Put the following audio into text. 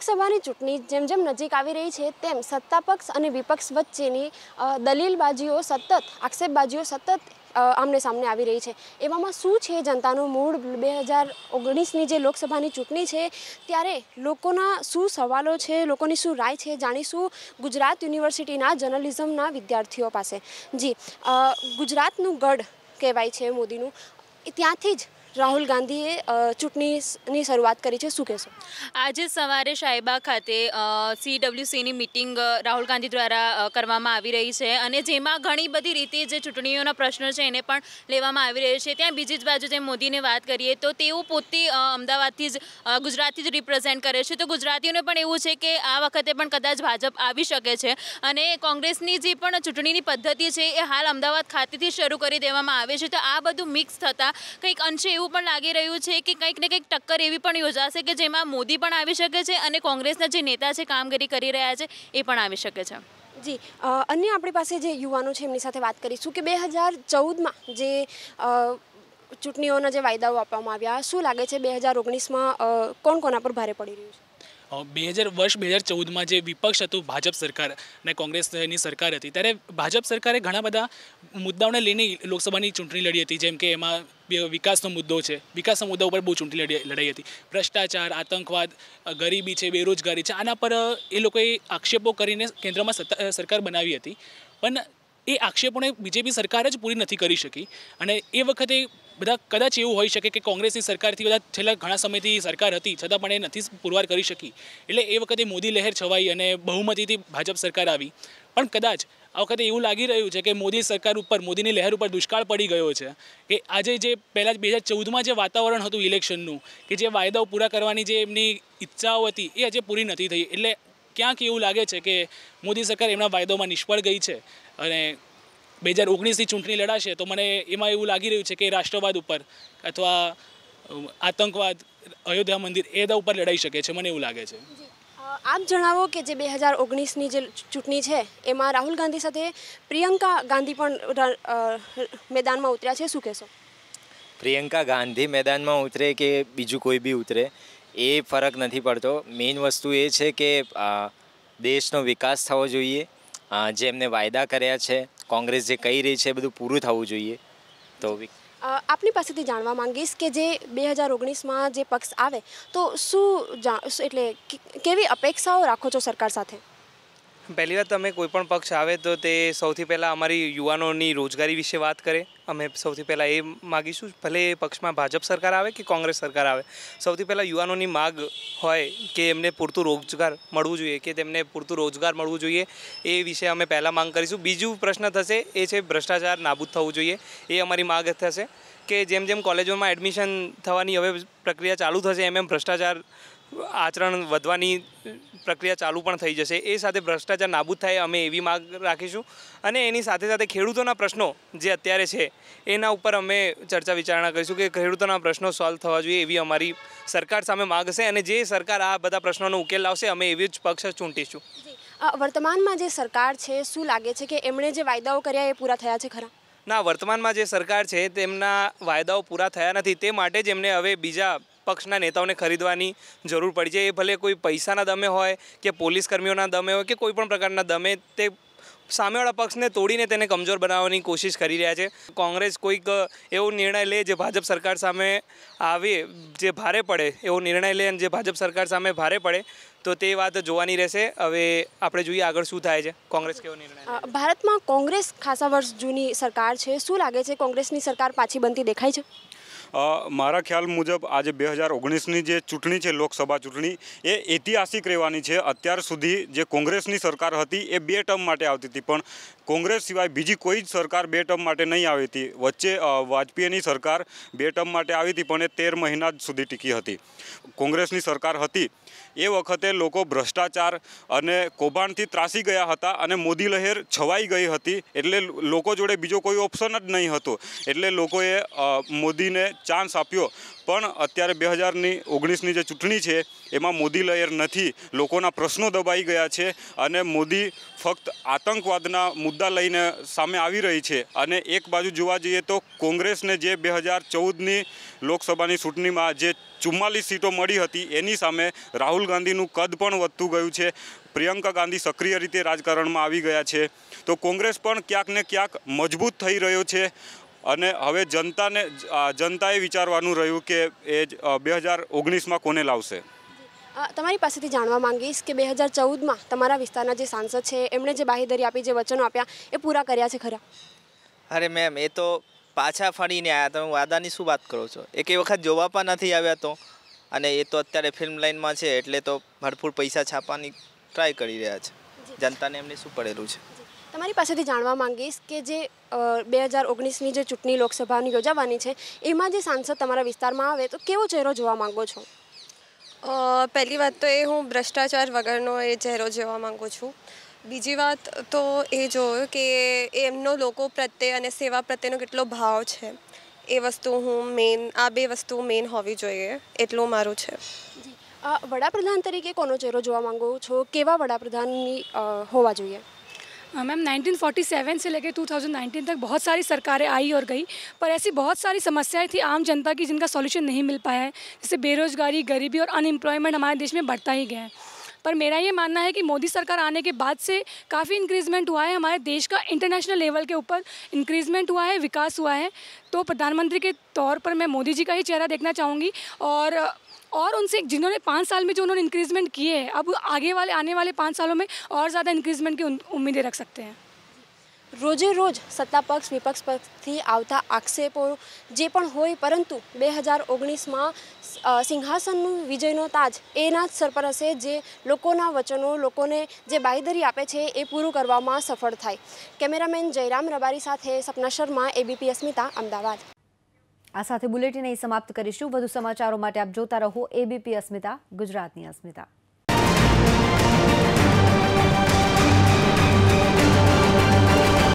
લોકસભાની ચૂંટણી જેમ જેમ નજીક આવી રહી છે, તેમ સત્તાપક્ષ અને વિપક્ષ વચ્ચેની દલીલબાજીઓ સતત, આક્ષેપબાજીઓ સતત આમને સામને આવી રહી છે. એવામાં શું છે જનતાનું મૂળ? બે હજાર ઓગણીસની જે લોકસભાની ચૂંટણી છે, ત્યારે લોકોના શું સવાલો છે, લોકોની શું રાય છે, જાણીશું ગુજરાત યુનિવર્સિટીના જર્નલિઝમના વિદ્યાર્થીઓ પાસે. જી ગુજરાતનું ગઢ કહેવાય છે મોદીનું. ત્યાંથી જ રાહુલ ગાંધીએ ચૂંટણીની શરૂઆત કરી છે. શું કહેશો? આજે સવારે શાહીબાગ ખાતે સીડબ્લ્યુસીની મિટિંગ રાહુલ ગાંધી દ્વારા કરવામાં આવી રહી છે. અને જેમાં ઘણી બધી રીતે જે ચૂંટણીઓના પ્રશ્નો છે એને પણ લેવામાં આવી રહ્યો છે. ત્યાં બીજી જ બાજુ જે મોદીને વાત કરીએ, તો તેઓ પોતે અમદાવાદથી જ ગુજરાતથી જ રિપ્રેઝેન્ટ કરે છે. તો ગુજરાતીઓને પણ એવું છે કે આ વખતે પણ કદાચ ભાજપ આવી શકે છે. અને કોંગ્રેસની જે પણ ચૂંટણીની પદ્ધતિ છે એ હાલ અમદાવાદ ખાતેથી શરૂ કરી દેવામાં આવે છે. તો આ બધું મિક્સ થતાં કંઈક અંશે એવું પણ લાગી રહ્યું છે કે કંઈક ને કંઈક ટક્કર એવી પણ યોજાશે કે જેમાં મોદી પણ આવી શકે છે અને કોંગ્રેસના જે નેતા છે કામગીરી કરી રહ્યા છે એ પણ આવી શકે છે. જી અન્ય આપણી પાસે જે યુવાનો છે એમની સાથે વાત કરીશું કે બે હજાર ચૌદમાં જે ચૂંટણીઓના જે વાયદાઓ આપવામાં આવ્યા શું લાગે છે બે હજાર ઓગણીસમાં કોણ કોના પર ભારે પડી રહ્યું છે? બે હજાર વર્ષ બે હજાર ચૌદમાં જે વિપક્ષ હતું ભાજપ સરકાર અને કોંગ્રેસની સરકાર હતી ત્યારે ભાજપ સરકારે ઘણા બધા મુદ્દાઓને લઈને લોકસભાની ચૂંટણી લડી હતી જેમ કે એમાં વિકાસનો મુદ્દો છે. વિકાસના મુદ્દા ઉપર બહુ ચૂંટણી લડાઈ હતી. ભ્રષ્ટાચાર, આતંકવાદ ગરીબી છે, બેરોજગારી છે, આના પર એ લોકોએ આક્ષેપો કરીને કેન્દ્રમાં સરકાર બનાવી હતી. પણ એ આક્ષેપોને બીજેપી સરકાર જ પૂરી નથી કરી શકી. અને એ વખતે બધા કદાચ એવું હોઈ શકે કે કોંગ્રેસની સરકારથી બધા છેલ્લા ઘણા સમયથી સરકાર હતી, છતાં પણ એ નથી પુરવાર કરી શકી. એટલે એ વખતે મોદી લહેર છવાઈ અને બહુમતીથી ભાજપ સરકાર આવી. પણ કદાચ આ વખતે એવું લાગી રહ્યું છે કે મોદી સરકાર ઉપર, મોદીની લહેર ઉપર દુષ્કાળ પડી ગયો છે કે આજે જે પહેલાં બે હજાર ચૌદમાં જે વાતાવરણ હતું ઇલેક્શનનું, કે જે વાયદાઓ પૂરા કરવાની જે એમની ઈચ્છાઓ હતી એ આજે પૂરી નથી થઈ. એટલે ક્યાંક એવું લાગે છે કે મોદી સરકાર એમના વાયદાઓમાં નિષ્ફળ ગઈ છે અને બે હજાર ઓગણીસની ચૂંટણી લડાશે, તો મને એમાં એવું લાગી રહ્યું છે કે રાષ્ટ્રવાદ ઉપર અથવા આતંકવાદ, અયોધ્યા મંદિર, એ બધા ઉપર લડાઈ શકે છે. મને એવું લાગે છે. આપ જણાવો કે જે બે હજાર ઓગણીસની જે ચૂંટણી છે, એમાં રાહુલ ગાંધી સાથે પ્રિયંકા ગાંધી પણ મેદાનમાં ઉતર્યા છે, શું કહેશો? પ્રિયંકા ગાંધી મેદાનમાં ઉતરે કે બીજું કોઈ બી ઉતરે, એ ફરક નથી પડતો. મેઇન વસ્તુ એ છે કે દેશનો વિકાસ થવો જોઈએ. જેમને વાયદા કર્યા છે, કોંગ્રેસ જે કહી રહી છે, એ બધું પૂરું થવું જોઈએ. તો આપની પાસેથી જાણવા માંગીશ કે જે બે હજાર ઓગણીસમાં જે પક્ષ આવે, તો શું એટલે કેવી અપેક્ષાઓ રાખો છો સરકાર સાથે? પહેલી વાત તમે કોઈ પણ પક્ષ આવે તો તે સૌથી પહેલાં અમારી યુવાનોની રોજગારી વિશે વાત કરે. અમે સૌથી પહેલાં એ માગીશું, ભલે એ પક્ષમાં ભાજપ સરકાર આવે કે કોંગ્રેસ સરકાર આવે. સૌથી પહેલાં યુવાનોની માગ હોય કે એમને પૂરતું રોજગાર મળવું જોઈએ, કે તેમને પૂરતું રોજગાર મળવું જોઈએ, એ વિશે અમે પહેલાં માંગ કરીશું. બીજું પ્રશ્ન થશે એ છે ભ્રષ્ટાચાર નાબૂદ થવું જોઈએ, એ અમારી માગ થશે. કે જેમ જેમ કોલેજોમાં એડમિશન થવાની હવે પ્રક્રિયા ચાલુ થશે, એમ એમ ભ્રષ્ટાચાર આચરણ વધવાની પ્રક્રિયા ચાલુ પણ થઈ જશે. એ સાથે ભ્રષ્ટાચાર નાબૂદ થાય અમે એવી માગ રાખીશું. અને એની સાથે સાથે ખેડૂતોના પ્રશ્નો જે અત્યારે છે એના ઉપર અમે ચર્ચા વિચારણા કરીશું કે ખેડૂતોના પ્રશ્નો સોલ્વ થવા જોઈએ એવી અમારી સરકાર સામે માગ હશે અને જે સરકાર આ બધા પ્રશ્નોનો ઉકેલ લાવશે અમે એવી જ પક્ષ ચૂંટીશું. વર્તમાનમાં જે સરકાર છે શું લાગે છે કે એમણે જે વાયદાઓ કર્યા એ પૂરા થયા છે ખરા? ના વર્તમાનમાં જે સરકાર છે તેમના વાયદાઓ પૂરા થયા નથી. તે માટે જ એમને હવે બીજા પક્ષના નેતાઓને ખરીદવાની જરૂર પડી છે. એ ભલે કોઈ પૈસાના દમે હોય કે પોલીસ કર્મીઓના દમે હોય કે કોઈ પણ પ્રકારના દમે તે સામેવાળા પક્ષને તોડીને તેને કમજોર બનાવવાની કોશિશ કરી રહ્યા છે. કોંગ્રેસ કોઈક એવો નિર્ણય લે જે ભાજપ સરકાર સામે આવે, જે ભારે પડે, એવો નિર્ણય લે અને જે ભાજપ સરકાર સામે ભારે પડે, તો તે વાત જોવાની રહેશે. હવે આપણે જોઈએ આગળ શું થાય છે. કોંગ્રેસ કેવો નિર્ણય ભારતમાં કોંગ્રેસ ખાસા વર્ષ જૂની સરકાર છે. શું લાગે છે કોંગ્રેસની સરકાર પાછી બનતી દેખાય છે? મારા ખ્યાલ મુજબ આજે બે હજાર ઓગણીસની જે ચૂંટણી છે, લોકસભા ચૂંટણી, એ ઐતિહાસિક રહેવાની છે. અત્યાર સુધી જે કોંગ્રેસની સરકાર હતી, એ બે ટર્મ માટે આવતી હતી. પણ કોંગ્રેસ સિવાય બીજી કોઈ જ સરકાર બે ટર્મ માટે નહીં આવી હતી. વચ્ચે વાજપેયીની સરકાર બે ટર્મ માટે આવી હતી, પણ એ તેર મહિના જ સુધી ટીકી હતી. કોંગ્રેસની સરકાર હતી. એ વખતે લોકો ભ્રષ્ટાચાર અને કૌભાંડથી ત્રાસી ગયા હતા અને મોદી લહેર છવાઈ ગઈ હતી, એટલે લોકો જોડે બીજો કોઈ ઓપ્શન જ નહીં હતો. એટલે લોકોએ મોદીને ચાન્સ આપ્યો. પણ અત્યારે બે હજારની ઓગણીસની જે ચૂંટણી છે, એમાં મોદી લહેર નથી. લોકોના પ્રશ્નો દબાઈ ગયા છે અને મોદી ફક્ત આતંકવાદના મુદ્દા લઈને સામે આવી રહી છે. અને એક બાજુ જોવા જઈએ તો કોંગ્રેસને જે બે હજાર ચૌદની લોકસભાની ચૂંટણીમાં જે ચુમ્માલીસ સીટો મળી હતી, એની સામે રાહુલ ગાંધીનું કદ પણ વધતું ગયું છે. પ્રિયંકા ગાંધી સક્રિય રીતે રાજકારણમાં આવી ગયા છે. તો કોંગ્રેસ પણ ક્યાંક ને ક્યાંક મજબૂત થઈ રહ્યો છે. અને હવે જનતાને જનતાએ વિચારવાનું રહ્યું કે એ બે હજાર ઓગણીસમાં કોને લાવશે? તમારી પાસેથી જાણવા માંગીશ કે બે હજાર ચૌદમાં તમારા વિસ્તારના જે સાંસદ છે એમણે જે બાહેધરી આપી જે વચનો આપ્યા એ પૂરા કર્યા છે ખરા? અરે મેમ એ તો પાછા ફરીને આવ્યા તમે વાદાની શું વાત કરો છો? એક વખત જોવા પણ નથી આવ્યા તો. અને એ તો અત્યારે ફિલ્મ લાઇનમાં છે એટલે તો ભરપૂર પૈસા છાપવાની ટ્રાય કરી રહ્યા છે. જનતાને એમને શું પડેલું છે? તમારી પાસેથી જાણવા માંગીશ કે જે બે હજાર ઓગણીસની જે ચૂંટણી લોકસભાની યોજાવાની છે એમાં જે સાંસદ તમારા વિસ્તારમાં આવે તો કેવો ચહેરો જોવા માગો છો? પહેલી વાત તો એ હું ભ્રષ્ટાચાર વગરનો એ ચહેરો જોવા માગું છું. બીજી વાત તો એ જોયું કે એમનો લોકો પ્રત્યે અને સેવા પ્રત્યેનો કેટલો ભાવ છે. એ વસ્તુ હું મેન આ બે વસ્તુ મેન હોવી જોઈએ એટલું મારું છે. વડાપ્રધાન તરીકે કોનો ચહેરો જોવા માંગો છો? કેવા વડાપ્રધાનની હોવા જોઈએ? मैम 1947 से लेकर 2019 तक बहुत सारी सरकारें आई और गई, पर ऐसी बहुत सारी समस्याएँ थी आम जनता की जिनका सॉल्यूशन नहीं मिल पाया है। जैसे बेरोजगारी, गरीबी और अनएम्प्लॉयमेंट हमारे देश में बढ़ता ही गया है। पर मेरा ये मानना है कि मोदी सरकार आने के बाद से काफ़ी इंक्रीजमेंट हुआ है हमारे देश का इंटरनेशनल लेवल के ऊपर। इंक्रीजमेंट हुआ है, विकास हुआ है। तो प्रधानमंत्री के तौर पर मैं मोदी जी का ही चेहरा देखना चाहूँगी और और उनसे जिन्होंने पाँच साल में जो उन्होंने इंक्रीजमेंट किए हैं अब आगे वाले आने वाले पाँच सालों में और ज़्यादा इंक्रीजमेंट की उन- उम्मीदें रख सकते हैं રોજે રોજ સત્તા પક્ષ વિપક્ષ પક્ષથી આવતા આક્ષેપો જે પણ હોય પરંતુ બે હજાર ઓગણીસમાં સિંહાસનનું વિજયનો તાજ એના જ સરપરસે જે લોકોના વચનો લોકોને જે બાંયધરી આપે છે એ પૂરું કરવામાં સફળ થાય કેમેરામેન જયરામ રબારી સાથે સપના શર્મા એબીપી અસ્મિતા અમદાવાદ આ સાથે બુલેટિન અહીં સમાપ્ત કરીશું. વધુ સમાચારો માટે આપ જોતા રહો એબીપી અસ્મિતા ગુજરાતની અસ્મિતા